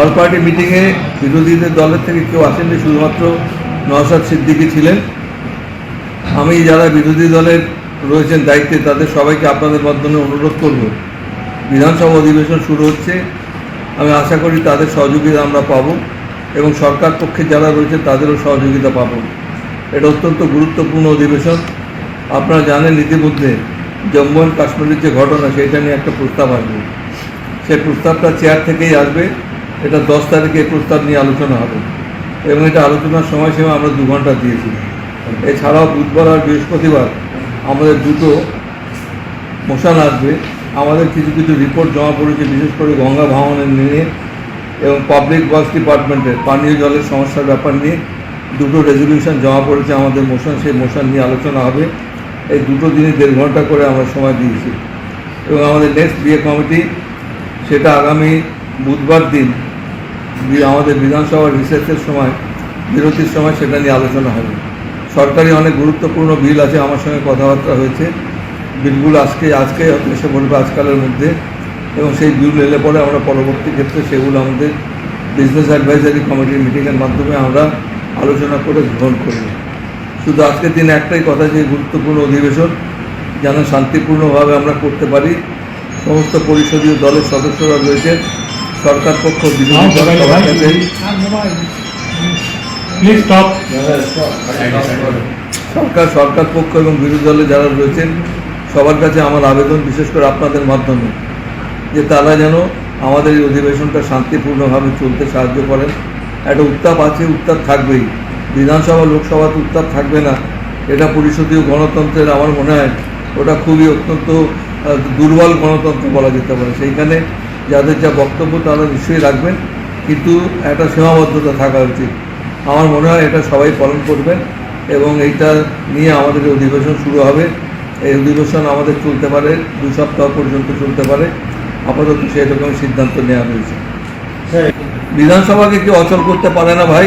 All party মিটিংয়ে বিরোধীদের দলের থেকে কেউ আসেননি, শুধুমাত্র নওশাদ সিদ্দিকী ছিলেন। আমি যারা বিরোধী দলের রয়েছেন দায়িত্বে, তাদের সবাইকে আপনাদের মাধ্যমে অনুরোধ করব। বিধানসভা অধিবেশন শুরু হচ্ছে। আমি আশা করি তাদের সহযোগিতা আমরা পাবো এবং সরকার পক্ষে যারা রয়েছে তাদেরও সহযোগিতা পাব। এটা অত্যন্ত গুরুত্বপূর্ণ অধিবেশন। আপনারা জানেন ইতিমধ্যে জম্মু অ্যান্ড কাশ্মীরের যে ঘটনা, সেটা নিয়ে একটা প্রস্তাব আসবে। সেই প্রস্তাবটা চেয়ার থেকেই আসবে। এটা দশ তারিখে প্রস্তাব নিয়ে আলোচনা হবে। এবং এটা আলোচনার সময়সীমা আমরা দু ঘণ্টা দিয়েছি। এছাড়াও বুধবার আর বৃহস্পতিবার আমাদের দুটো মোশান আসবে। আমাদের কিছু কিছু রিপোর্ট জমা পড়েছে, বিশেষ করে গঙ্গা ভাঙনের নিয়ে এবং পাবলিক ওয়ার্কস ডিপার্টমেন্টের পানীয় জলের সমস্যার ব্যাপার নিয়ে দুটো রেজলিউশন জমা পড়েছে আমাদের মোশন সেই মোশন নিয়ে আলোচনা হবে। এই দুটো দিনে দেড় ঘণ্টা করে আমরা সময় দিয়েছি। এবং আমাদের নেক্সট বিয়ে কমিটি, সেটা আগামী বুধবার দিন আমাদের বিধানসভা রিসেসের সময়, বিরতির সময় সেটা নিয়ে আলোচনা হবে। সরকারি অনেক গুরুত্বপূর্ণ বিল আছে, আমার সঙ্গে কথাবার্তা হয়েছে। বিলগুলো আজকে আজকে এসে বলবে আজকালের মধ্যে। এবং সেই বিল এলে পরে আমরা পরবর্তী ক্ষেত্রে সেগুলো আমাদের বিজনেস অ্যাডভাইজারি কমিটির মিটিংয়ের মাধ্যমে আমরা আলোচনা করে গ্রহণ করব। শুধু আজকের দিনে একটাই কথা যে গুরুত্বপূর্ণ অধিবেশন, যেন শান্তিপূর্ণভাবে আমরা করতে পারি। সমস্ত পরিষদীয় দলের সদস্যরা রয়েছেন সরকার পক্ষ বিরোধী দল সবার কাছেই সরকার সরকার পক্ষ এবং বিরোধী দলে যারা রয়েছেন সবার কাছে আমার আবেদন বিশেষ করে আপনাদের মাধ্যমে যে তারা যেন আমাদের এই অধিবেশনটা শান্তিপূর্ণভাবে চলতে সাহায্য করেন। একটা উত্তাপ আছে উত্তাপ থাকবেই। বিধানসভা লোকসভাতে উত্তাপ থাকবে না। এটা পরিষদীয় গণতন্ত্রের আমার মনে হয় ওটা খুবই অত্যন্ত দুর্বল গণতন্ত্র বলা যেতে পারে। সেইখানে যাদের যা বক্তব্য তারা নিশ্চয়ই রাখবেন। কিন্তু একটা সীমাবদ্ধতা থাকা উচিত। আমার মনে হয় এটা সবাই পালন করবেন এবং এইটা নিয়ে আমাদের অধিবেশন শুরু হবে, এই অধিবেশন আমাদের চলতে পারে, দু সপ্তাহ পর্যন্ত চলতে পারে। আপাতত সেরকম সিদ্ধান্ত নেওয়া হয়েছে। বিধানসভাকে কেউ অচল করতে পারে না ভাই।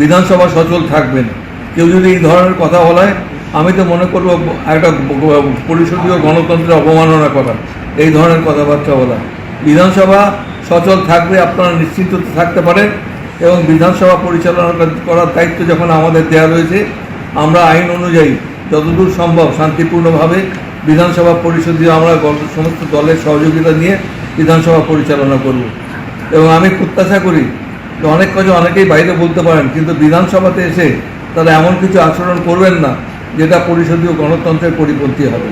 বিধানসভা সচল থাকবেন। কেউ যদি এই ধরনের কথা বলায়, আমি তো মনে করব একটা পরিষদীয় গণতন্ত্রের অবমাননা করা, এই ধরনের কথাবার্তা বলা। বিধানসভা সচল থাকবে, আপনারা নিশ্চিন্ত থাকতে পারেন। এবং বিধানসভা পরিচালনা করার দায়িত্ব যখন আমাদের দেওয়া রয়েছে, আমরা আইন অনুযায়ী যতদূর সম্ভব শান্তিপূর্ণভাবে বিধানসভা পরিষদীয় আমরা সমস্ত দলের সহযোগিতা নিয়ে বিধানসভা পরিচালনা করব। এবং আমি প্রত্যাশা করি যে অনেক কাজে অনেকেই বাইরে বলতে পারেন, কিন্তু বিধানসভাতে এসে তারা এমন কিছু আচরণ করবেন না, যেটা পরিষদীয় গণতন্ত্রের পরিপন্থী হবে।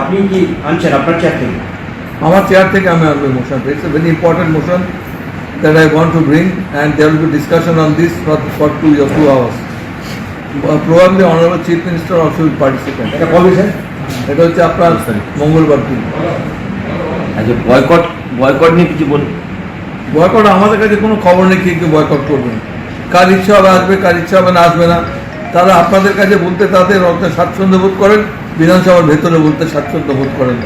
আপনি কি আনছেন? আপনার চেয়ার থেকে? আমার চেয়ার থেকে আমি আসব motion it's a very important motion that I want to bring and there will be discussion on this for for two year two hours probably honourable chief minister also will participate এটা কবে sir এটা হচ্ছে আপনার মঙ্গলবার দিন আচ্ছা boycott boycott নিয়ে কিছু বলুন। বয়কট আমাদের কাছে কোনো খবর নেই কে কে বয়কট করবেন কার ইচ্ছা হবে আসবে কার ইচ্ছা হবে না আসবে না। তারা আপনাদের কাছে বলতে তাদের অর্থে স্বাচ্ছন্দ্য বোধ করেন, বিধানসভার ভেতরে বলতে স্বাচ্ছন্দ্য বোধ করেন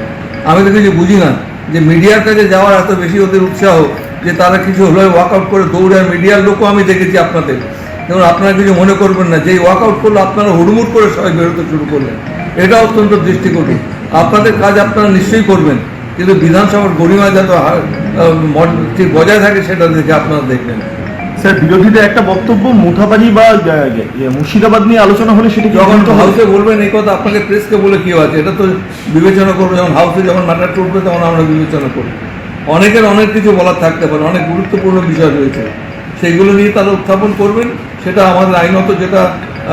আমি তো কিছু বুঝি না যে মিডিয়ার কাছে যাওয়ার এত বেশি ওদের উৎসাহ যে তারা কিছু হলে ওয়ার্কআউট করে দৌড়ে আর মিডিয়ার লোকও আমি দেখেছি আপনাদের। যেমন আপনারা কিছু মনে করবেন না, যেই ওয়ার্কআউট করল আপনারা হুড়মুড় করে সবাই বেরোতে শুরু করলেন। এটা অত্যন্ত দৃষ্টিকটু। আপনাদের কাজ আপনারা নিশ্চয়ই করবেন, কিন্তু বিধানসভার গরিমা যাতে ঠিক বজায় থাকে সেটা দেখে আপনারা দেখবেন। স্যার বিরোধীদের একটা বক্তব্য মোথাবাড়ি বা ইয়ে, মুর্শিদাবাদ নিয়ে আলোচনা হলে সেটা যখন হবে? হাউসে বলবেন এই কথা আপনাকে প্রেসকে বলে কি আছে? এটা তো বিবেচনা করব যখন হাউসে যখন ম্যাটারটা উঠবে তখন আমরা বিবেচনা করব। অনেকের অনেক কিছু বলার থাকতে পারে অনেক গুরুত্বপূর্ণ বিষয় রয়েছে। সেইগুলো নিয়ে তারা উত্থাপন করবেন সেটা আমাদের আইনত যেটা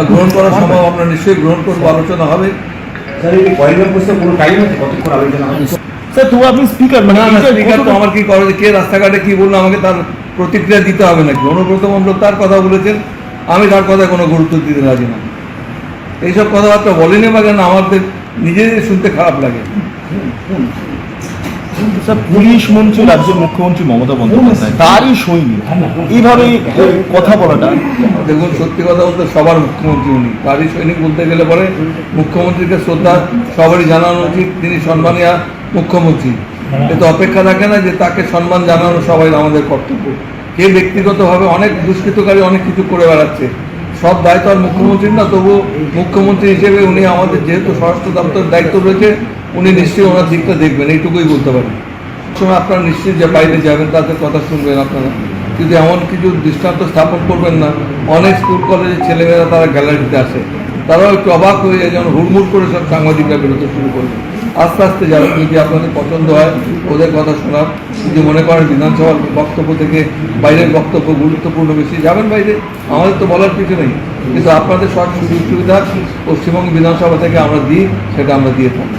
গ্রহণ করা সম্ভব আমরা নিশ্চয়ই গ্রহণ করব আলোচনা হবে। স্যার হবে? আপনি স্পিকার মানে তো আমার কি করে কে রাস্তাঘাটে কি বলল আমাকে তার প্রতিক্রিয়া দিতে হবে নাকি? অনুব্রত মন্ডল তার কথা বলেছেন আমি তার কথায় কোনো গুরুত্ব দিতে রাজি না এইসব কথাবার্তা বলেনি বা কেন? আমাদের নিজেদের শুনতে খারাপ লাগে। স্যার পুলিশ মন্ত্রী রাজ্যের মুখ্যমন্ত্রী মমতা বন্দ্যোপাধ্যায় তারই সৈনিক। এইভাবে কথা বলাটা? দেখুন সত্যি কথা বলতে সবার মুখ্যমন্ত্রী উনি। তারই সৈনিক বলতে গেলে পরে মুখ্যমন্ত্রীকে শ্রদ্ধা সবারই জানানো উচিত তিনি সম্মানীয় মুখ্যমন্ত্রী। কিন্তু অপেক্ষা থাকে না যে তাকে সম্মান জানানো সবাই আমাদের কর্তব্য। কে ব্যক্তিগতভাবে অনেক দুষ্কৃতকারী অনেক কিছু করে বেড়াচ্ছে। সব দায়িত্ব আর মুখ্যমন্ত্রীর না তবু মুখ্যমন্ত্রী হিসেবে উনি আমাদের যেহেতু স্বরাষ্ট্র দপ্তরের দায়িত্ব রয়েছে, উনি নিশ্চয়ই ওনার দিকটা দেখবেন, এইটুকুই বলতে পারি। সময় আপনারা নিশ্চিত যে বাইরে যাবেন, তাদের কথা শুনবেন আপনারা। কিন্তু এমন কিছু দৃষ্টান্ত স্থাপন করবেন না, অনেক স্কুল কলেজের ছেলেমেয়েরা তারা গ্যালারিতে আসে। তারাও একটু অবাক হয়ে যেন হুড়মুড় করে সব সাংবাদিকরা বেরোতে শুরু করবে। আস্তে আস্তে যারা যদি আপনাদের পছন্দ হয়, ওদের কথা শোনার যদি মনে করেন, বিধানসভার বক্তব্য থেকে বাইরের বক্তব্য গুরুত্বপূর্ণ বেশি। যাবেন বাইরে, আমাদের তো বলার কিছু নেই। কিন্তু আপনাদের সব সুযোগ সুবিধা পশ্চিমবঙ্গ বিধানসভা থেকে আমরা দিই, সেটা আমরা দিয়ে থাকি।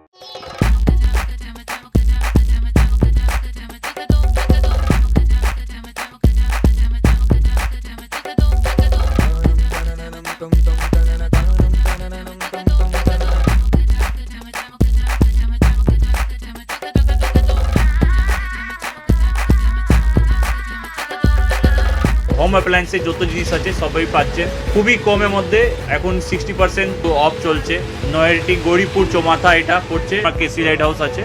home অ্যাপ্লায়েন্সের যত জিনিস আছে, সবই পাচ্ছেন। খুবই কমের মধ্যে এখন সিক্সটি পার্সেন্ট অফ চলছে। নয়ারটি গৌরীপুর চৌমাথা এটা পড়ছে কেসি লাইট হাউস আছে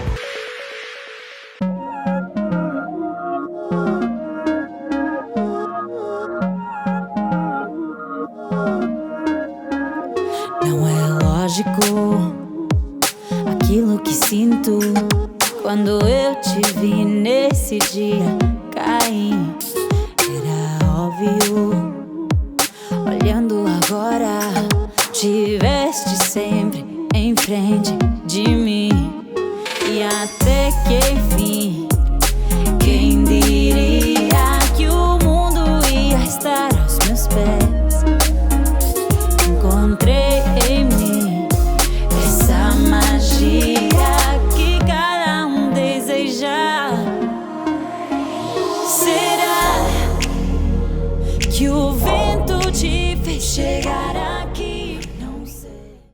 aquilo que sinto quando eu te vi nesse dia. viu. Olhando agora, te veste sempre em frente.